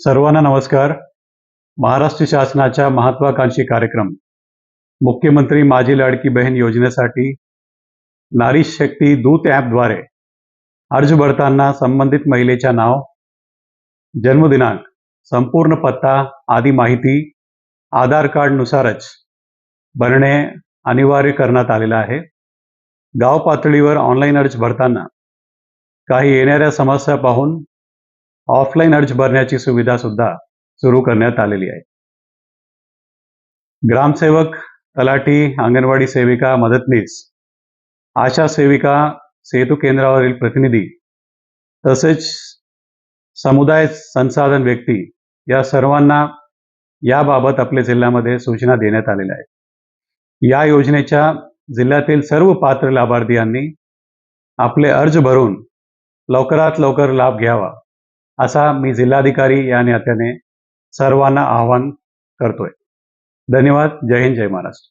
सर्वांना नमस्कार. महाराष्ट्र शासनाच्या महत्वाकांक्षी कार्यक्रम. मुख्यमंत्री माझी लाडकी बहीण योजनेसाठी नारी शक्ती दूत ॲपद्वारे अर्ज भरताना संबंधित महिलेच्या नाव जन्मदिनांक संपूर्ण पत्ता आदी माहिती आधार कार्डनुसारच भरणे अनिवार्य करण्यात आलेलं आहे. गाव पातळीवर ऑनलाईन अर्ज भरताना काही येणाऱ्या समस्या पाहून ऑफलाईन अर्ज भरण्याची सुविधा सुद्धा सुरू करण्यात आलेली आहे. ग्रामसेवक तलाठी अंगणवाडी सेविका मदतनीस आशा सेविका सेतू केंद्रावरील प्रतिनिधी तसेच समुदाय संसाधन व्यक्ती या सर्वांना याबाबत आपल्या जिल्ह्यामध्ये सूचना देण्यात आलेल्या आहेत. या योजनेच्या जिल्ह्यातील सर्व पात्र लाभार्थीयांनी आपले अर्ज भरून लवकरात लवकर लाभ घ्यावा. असा मी जिल्हाधिकारी या नात्याने सर्वांना आवाहन करतोय. धन्यवाद. जय हिंद जय महाराष्ट्र.